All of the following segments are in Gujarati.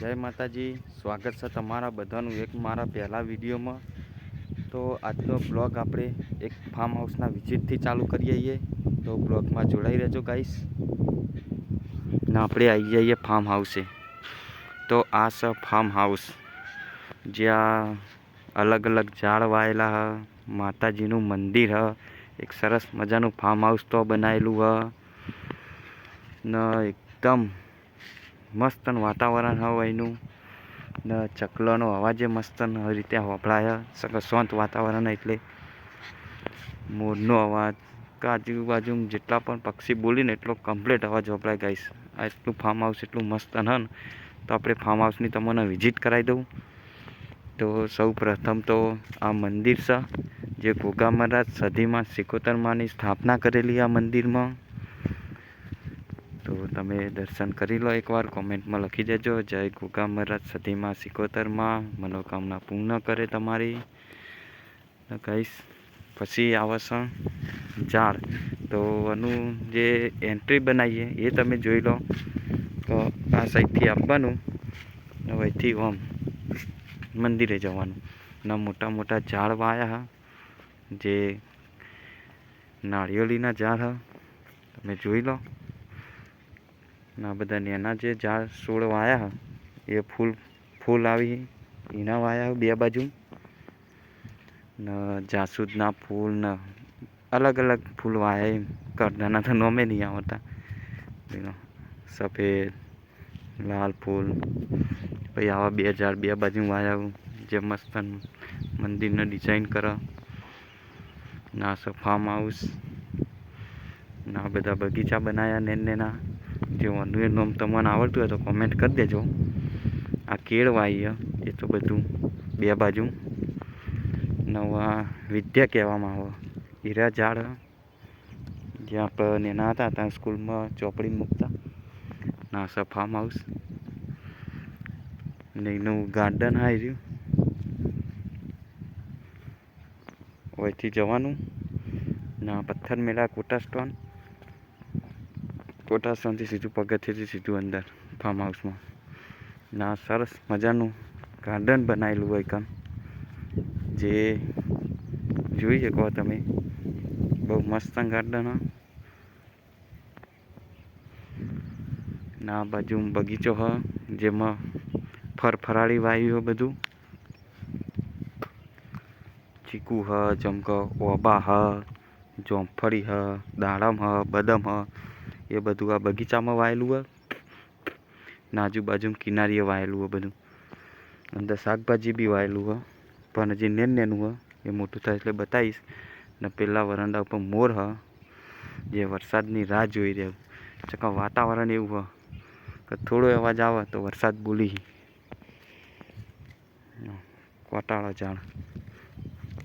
જય માતાજી. સ્વાગત છે તમારા બધાનું એક મારા પહેલા વિડીયોમાં. તો આજનો બ્લોગ આપણે એક ફાર્મ હાઉસના વિઝિટથી ચાલુ કરીએ છીએ. તો બ્લોગમાં જોડાઈ રહેજો ગાઈસ ને આપણે આવી જઈએ ફાર્મ હાઉસે તો આ છે ફાર્મ હાઉસ જ્યાં અલગ અલગ ઝાડ વાયેલા હ, માતાજીનું મંદિર હ, એક સરસ મજાનું ફાર્મ હાઉસ તો બનાવેલું હ. ને એકદમ મસ્ત વાતાવરણ હોય એનું. ને ચકલાનો અવાજે મસ્ત રીતે વપરાય સગા શાંત વાતાવરણ એટલે. મોરનો અવાજ આજુબાજુ જેટલા પણ પક્ષી બોલીને એટલો કમ્પ્લીટ અવાજ વપરાય ગાઈશ આ એટલું ફાર્મ હાઉસ એટલું મસ્ત હે ને. તો આપણે ફાર્મ હાઉસની તમને વિઝિટ કરાવી દઉં. તો સૌ પ્રથમ તો આ મંદિર છે. જે ગોગા મહારાજ સદીમાં સિકોતરમાંની સ્થાપના કરેલી આ મંદિરમાં. તો તમે દર્શન કરી લો એકવાર. કોમેન્ટમાં લખી દેજો. જય ગુગા મહારાજ સદીમાં સિકોતરમાં. મનોકામના પૂર્ણ કરે તમારી. કહીશ પછી આવશે ઝાડ તો આનું જે એન્ટ્રી બનાવીએ એ તમે જોઈ લો. તો આ સાઈડથી આપવાનું. વહીથી આમ મંદિરે જવાનું. ના મોટા મોટા ઝાડ વાયા જે નાળિયેરીના ઝાડ તમે જોઈ લો. ના બધા નેના જે ઝાડ છોડ વાયા, એ ફૂલ ફૂલ આવી, એના વાયા બે બાજુ. ને જાસૂદના ફૂલ ને અલગ અલગ ફૂલ વાયા એમ. કરડાના તો નોમે નહીં આવતા. એનો સફેદ, લાલ ફૂલ, પછી આવા બે ઝાડ બે બાજુ વાયા જે મસ્ત મંદિરને ડિઝાઇન કરે. ના છે ફાર્મ હાઉસ ના બધા બગીચા બનાવ્યા નેના. જે નામ તમને આવડતું હોય તો કોમેન્ટ કરી દેજો. આ કેળવાય એ તો બધું બે બાજુ નવા વિદ્યા કહેવામાં આવે. હીરા ઝાડ. જ્યાં આપણે નેના હતા, ત્યાં સ્કૂલમાં ચોપડી મૂકતા. નાસા ફાર્મ હાઉસ ને એનું ગાર્ડન આવી રહ્યું અહીંથી જવાનું. ના પથ્થર મેળા કોટા સ્ટોન કોટા સ્ટોનથી સીધું પગથિયેથી સીધું અંદર ફાર્મ હાઉસમાં ના, સરસ મજાનું ગાર્ડન બનાવેલું હોય કામ જે જોઈ શકો તમે. બહુ મસ્ત ગાર્ડન ના બાજુ બગીચો હ, જેમાં ફરફરાળી વાયુ બધું. ચીકુ હ, ચમકો, ઓબા હ જોંફળી હ, દાડમ હ, બદમ હ એ બધું આ બગીચામાં વાયેલું હોય. ને આજુબાજુમાં કિનારીએ વાયેલું હોય બધું. અંદર શાકભાજી બી વાયેલું હોય. પણ હજી નેન નેનું હોય. એ મોટું થાય એટલે બતાવીશ. ને પેલા વરંડા ઉપર મોર હ. જે વરસાદની રાહ જોઈ રહ્યો. ચકા વાતાવરણ એવું હ કે થોડો અવાજ આવે તો વરસાદ બોલી. કોટાળા ઝાડ.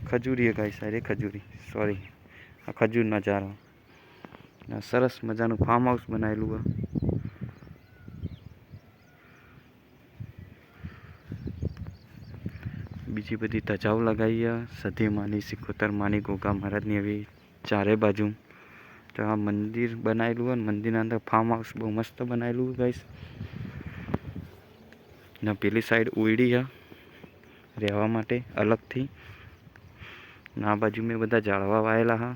ખજૂરી ગાય સારી ખજૂરી. સોરી આ ખજૂરના ઝાડ સરસ મજાનું ફાર્મ હાઉસ બનાવેલું હ બીજી બધી તજાવ લગાવી હ સિકોતર માની, ગોગા મહારાજની એવી ચારે બાજુ. તો આ મંદિર બનાવેલું હોય મંદિરના અંદર ફાર્મ હાઉસ બહુ મસ્ત બનાવેલું ગાઈસ ને પેલી સાઈડ ઉયડી હ રહેવા માટે અલગથી. આ બાજુ મેં બધા ઝાડવા વાયેલા હા